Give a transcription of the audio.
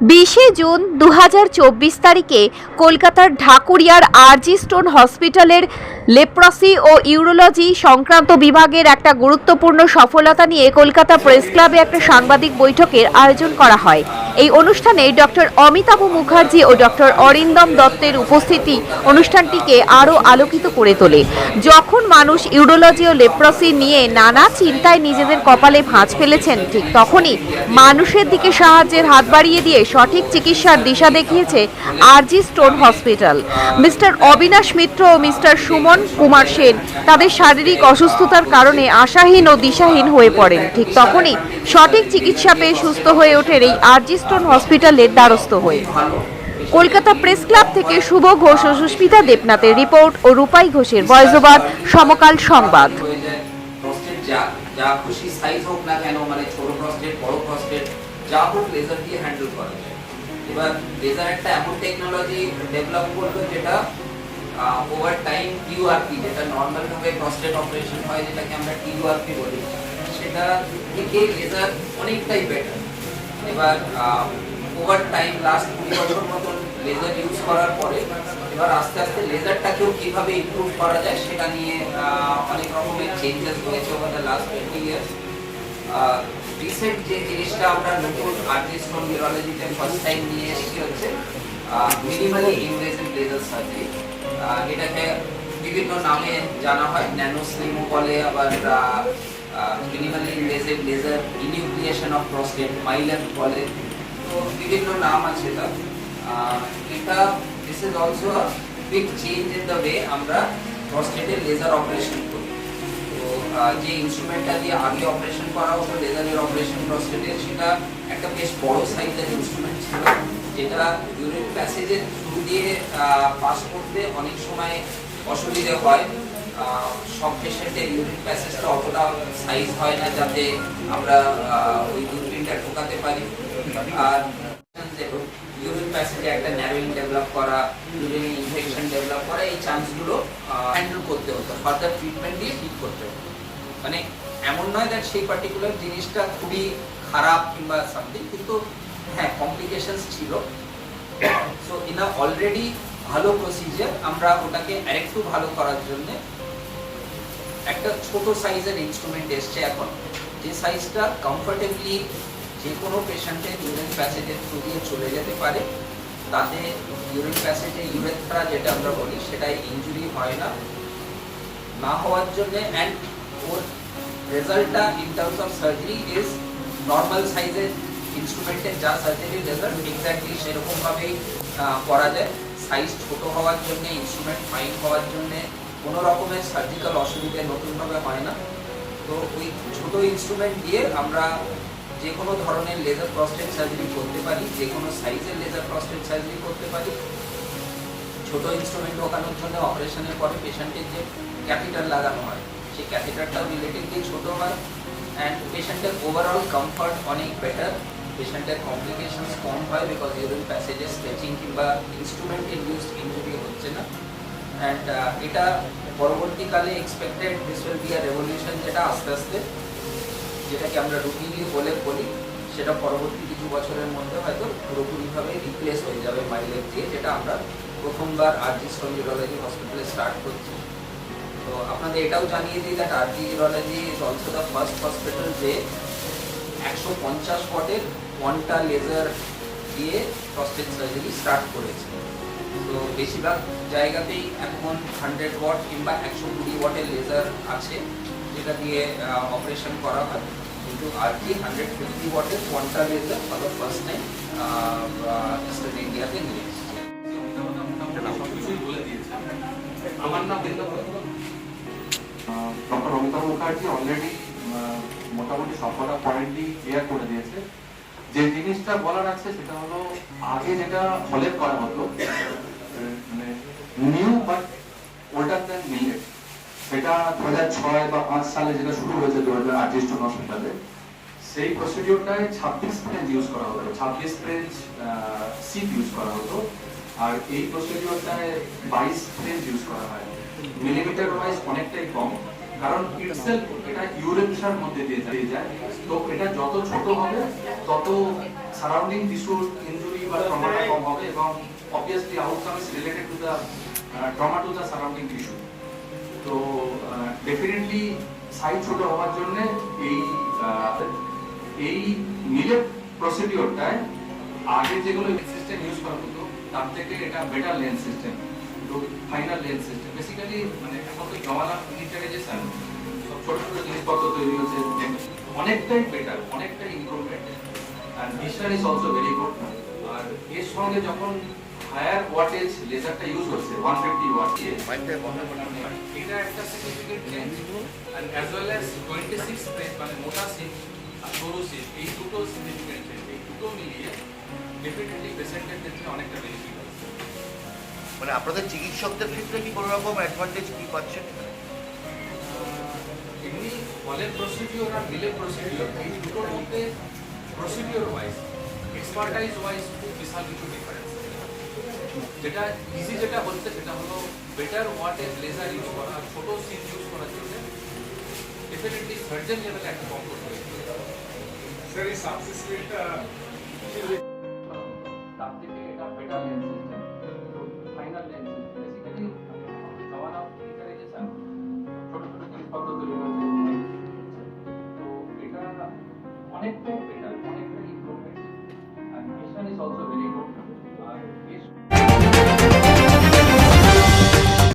বিশে জুন দু হাজার চব্বিশ তারিখে কলকাতার ঢাকুরিয়ার আরজি স্টোন হসপিটালের লেপ্রসি ও ইউরোলজি সংক্রান্ত বিভাগের একটা গুরুত্বপূর্ণ সফলতা নিয়ে কলকাতা প্রেস ক্লাবে একটা সাংবাদিক বৈঠকের আয়োজন করা হয়। এই অনুষ্ঠানে ডক্টর অমিতাভ মুখার্জি ও ডক্টর অরিন্দম দত্তের উপস্থিতি অনুষ্ঠানটিকে আরও আলোকিত করে তোলে। যখন মানুষ ইউরোলজি ও লেপ্রসি নিয়ে নানা চিন্তায় নিজেদের কপালে ভাঁজ ফেলেছেন, ঠিক তখনই মানুষের দিকে সাহায্যের হাত বাড়িয়ে দিয়ে সঠিক চিকিৎসার দিশা দেখিয়েছে RG Stone hospital. Mister Abinash Mitra ও মিস্টার সুমন কুমার সেন তাদের শারীরিক অসুস্থতার কারণে আশাহীন ও দিশাহীন হয়ে পড়েন, ঠিক তখনই সঠিক চিকিৎসা পেয়ে সুস্থ হয়ে ওঠেন এই আরজি স্টোন হসপিটালের দ্বারস্থ হয়ে। কলকাতা প্রেস ক্লাব থেকে শুভ ঘোষ ও সুস্মিতা দেবনাথের রিপোর্ট ও রূপাই ঘোষের ওভার, সমকাল সংবাদ। মানে এবার লেজার একটা এমন টেকনোলজি ডেভেলপ করল যেটা ওভার টাইম টিউআরপি যেটা নর্মাল ভাবে প্রস্টেট অপারেশন হয়, যেটাকে আমরা টিউআরপি বলি, সেটা থেকে লেজার অনেকটাই বেটার এবার ওভার টাইম লাস্ট কুড়ি বছর মতন লেজার ইউজ করার পরে, এবার আস্তে আস্তে লেজারটাকেও কীভাবে ইমপ্রুভ করা যায় সেটা নিয়ে অনেক রকমের চেঞ্জেস হয়েছে over last twenty years recent যে জিনিসটা আমরা নতুন আর্টিস্ট ফ্রম নিউরোলজিতে ফার্স্ট টাইম নিয়ে এসেছি হচ্ছে মিনিমালি ইনভেসিভ লেজার সার্জারি এটাকে বিভিন্ন নামে জানা হয় ন্যানো স্লিমও বলে, আবার minimally invasive laser enucleation of prostate মাইলার বলে তো বিভিন্ন নাম আছে তার। এটা this is also big change in the way আমরা প্রস্টেটের লেজার অপারেশন করি। তো যে ইনস্ট্রুমেন্টটা দিয়ে আগে অপারেশন করা হতো লেজারের অপারেশন প্রস্টেটের সেটা একটা বেশ বড় সাইজের ইনস্ট্রুমেন্ট ছিল, যেটা ইউরিন প্যাসেজের থ্রু দিয়ে পাস করতে অনেক সময় অসুবিধে হয়। সব পেশেন্টের ইউরিন প্যাসেজটা অতটা সাইজ হয় না যাতে আমরা ওই দূরবীনটা ঢোকাতে পারি। আর ইউরিন প্যাসেজে একটা ন্যারোইং ডেভেলপ করা ইউরিনে ইনফেকশন ডেভেলপ করা, এই চান্সগুলো হ্যান্ডেল করতে হতো ফার্দার ট্রিটমেন্ট দিয়ে ঠিক করতে হতো। মানে এমন নয় দ্যাট সেই পার্টিকুলার জিনিসটা খুবই খারাপ কিংবা সামথিং কিন্তু হ্যাঁ কমপ্লিকেশনস ছিল। সো ইন অলরেডি ভালো প্রসিজার আমরা ওটাকে আরেকটু ভালো করার জন্য একটা ছোট সাইজের ইনস্ট্রুমেন্ট এসছে এখন। যে সাইজটা কমফোর্টেবলি যে কোনো পেশেন্টের ইউরিন প্যাসেজের থ্রু দিয়ে চলে যেতে পারে, তাতে ইউরিন প্যাসেজে ইউরেথ্রা যেটা আমরা বলি সেটাই ইনজুরি হয় না। না হওয়ার জন্যে অ্যান্ড ওর রেজাল্টটা in terms of surgery is normal সাইজের ইনস্ট্রুমেন্টের যা সার্জারি রেজাল্ট এক্স্যাক্টলি সেরকমভাবেই করা যায়। সাইজ ছোট হওয়ার জন্য ইনস্ট্রুমেন্ট ফাইন হওয়ার জন্য কোনো রকমের সার্জিক্যাল অসুবিধে নতুনভাবে হয় না। তো ওই ছোট ইনস্ট্রুমেন্ট দিয়ে আমরা যে কোনো ধরনের লেজার প্রস্টেট সার্জারি করতে পারি যে কোনো সাইজের লেজার প্রস্টেট সার্জারি করতে পারি। ছোট ইনস্ট্রুমেন্ট ঢোকানোর জন্য অপারেশনের পরে পেশেন্টের যে ক্যাথিটার লাগানো হয় সেই ক্যাথিটারটাও রিলেটিভলি ছোট হয় অ্যান্ড পেশেন্টের ওভারঅল কমফর্ট অনেক বেটার পেশেন্টের কমপ্লিকেশনস কম হয় বিকজ ইউরিন প্যাসেজে স্ট্রেচিং কিংবা ইনস্ট্রুমেন্টের ইউজ ইনজুরি হচ্ছে না। অ্যান্ড এটা পরবর্তীকালে expected this will be a revolution যেটা আস্তে আস্তে, যেটাকে আমরা রুটিনলি বলে বলি, সেটা পরবর্তী কিছু বছরের মধ্যে হয়তো পুরোপুরিভাবে রিপ্লেস হয়ে যাবে মাইলেজ দিয়ে, যেটা আমরা প্রথমবার আরজি স্টোন ইউরোলজি হসপিটালে স্টার্ট করছি। তো আপনাদের এটাও জানিয়ে দিই that RG urology is also the first hospital যে একশো পঞ্চাশ ওয়াটের ওয়ানটা লেজার দিয়ে প্রস্টেট সার্জারি স্টার্ট করেছে। বেশিরভাগ জায়গাতেই এখন হান্ড্রেড ওয়াট কিংবা একশো কুড়ি ওয়াটের লেজার আছে যেটা দিয়ে অপারেশন করা হয়। কিন্তু আর কি হান্ড্রেড ফিফটি ওয়াটের Quanta laser for the first time eastern ইন্ডিয়াতে নিয়ে এসেছে। আমার নাম ডক্টর অমিতাভ মুখার্জি অলরেডি মোটামুটি সবকটা পয়েন্টই ক্লিয়ার করে দিয়েছে। যে জিনিসটা বলার আছে সেটা হলো আগে যেটা হলে করা হতো নিউ বাট ওল্ডার দেন মিলেট সেটা দু ছয় বা পাঁচ সালে যেটা শুরু হয়েছে দু হাজার আর্টিস্ট হসপিটালে, সেই প্রসিডিওরটায় ছাব্বিশ ফ্রেঞ্চ ইউজ করা হতো। ছাব্বিশ ফ্রেঞ্চ সিপ ইউজ করা হতো। আর এই প্রসিডিওরটায় বাইশ ফ্রেঞ্চ ইউজ করা হয়। মিলিমিটার ওয়াইজ অনেকটাই কম। কারণ ইটসেলফ এটা ইউরেনশার মধ্যে দিয়ে যায়। তো এটা যত ছোট হবে, তত সারাউন্ডিং ইনজুরি তার থেকে এটা better lens system final lens system মানে এখন তো জমানা মিনিটারাইজেশন সব ছোট তৈরি হচ্ছে, অনেকটাই বেটার অনেকটাই improvement R vision is also very good এর সঙ্গে যখন হায়ার ওয়াটেজ লেজারটা ইউজ হচ্ছে ওয়ান ফিফটি ওয়াট দিয়ে এটা একটা significant change and as well as 26 plate মানে মোটা সিট আর সরু সিট এই দুটো সিগনিফিকেন্ট চেঞ্জ এই দুটো মিলিয়ে ডেফিনেটলি পেশেন্টের ক্ষেত্রে অনেকটা বেনিফিট আছে মানে আপনাদের চিকিৎসকদের ক্ষেত্রে কি কোনো রকম অ্যাডভান্টেজ কি পাচ্ছেন? এমনি হলের প্রসিডিওর আর বিলের প্রসিডিওর এই দুটোর মধ্যে প্রসিডিওর ওয়াইজ এক্সপার্টাইজ ওয়াইজ খুব বিশাল কিছু ডিফারেন্স যেটা ইজি যেটা হচ্ছে সেটা হলো বেটার ওয়াটেজ লেজার ইউজ করা আর ছোটো সিট ইউজ করার জন্য ডেফিনেটলি সার্জন লেভেলে একটা কম করতে হবে। স্যার এই সাবসিস্টেন্টটা তার থেকে এটা better lens system final lens system basically জমানা মিনিটারাইজেশন ছোট ছোট জিনিসপত্র তৈরি হচ্ছে তো এটা অনেকটাই বেটার